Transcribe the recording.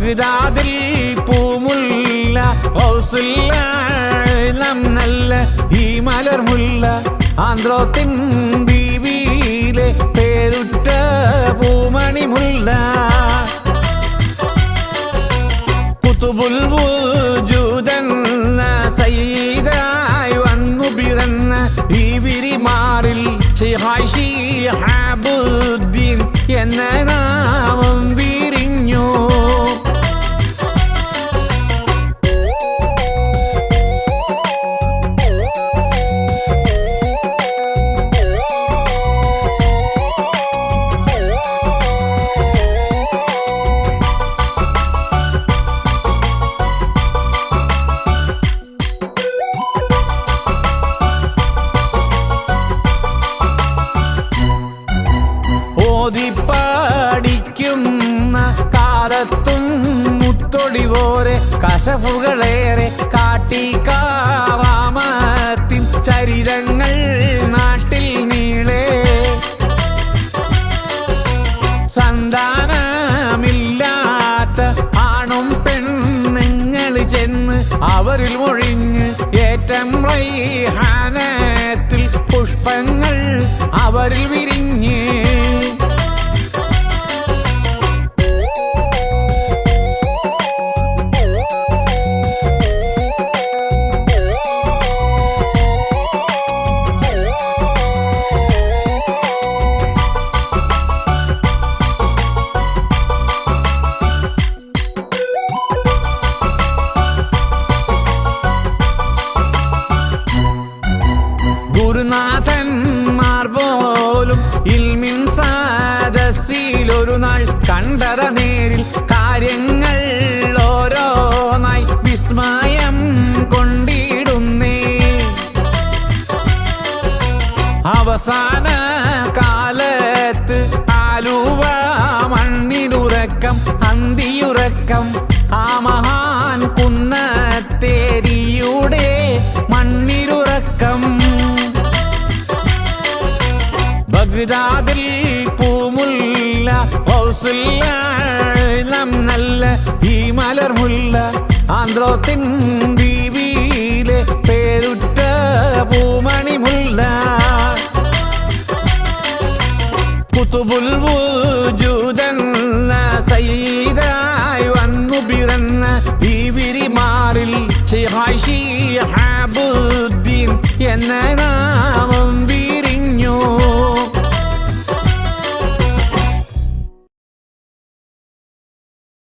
ബഗ്ദാദിൽ പൂമുല്ല ഹൗസുല്ലാം നല്ല ഈ മലർമുല്ല. ആന്ത്രോത്തിൻ ബീവിയിലെ പേരുറ്റ പൂമണിമുല്ല. കുത്തുബുൽ വൂജൂദെന്ന സയ്യിദായി വന്നു പിറന്ന ഈ വിരിമാറിൽ ഷിഹായ് ഷിഹാബുദ്ദീൻ എന്ന കാലത്തും മുത്തൊടിവോരെ കശഫുകളേറെ കാട്ടി കാവാമത്തിൻ ചരിതങ്ങൾ നാട്ടിൽ നീളേ. സന്താനമില്ലാത്ത ആണും പെണ്ണുങ്ങൾ ചെന്ന് അവരിൽ മൊഴിഞ്ഞ് ഏറ്റം റൈഹാനത്തിൽ പുഷ്പങ്ങൾ അവരിൽ വിരിഞ്ഞ് നാൾ കണ്ടത നേരിൽ കാര്യങ്ങൾ ഓരോന്നായി വിസ്മയം കൊണ്ടിടുന്നേ. അവസാന കാലത്ത് ആലുവ മണ്ണിലുറക്കം അന്തിയുറക്കം ആ മഹാൻ കുന്നത്തേരിയുടെ മണ്ണിലുറക്കം. ബഗ്ദാദിൽ പൂമുല്ല ഹൗസുല്ലാം നല്ല ഈ പേരുറ്റ പൂമണിമുല്ല. കുത്തുബുൽ വൂജൂദെന്ന സയ്യിദായി വന്നു എന്ന നാമം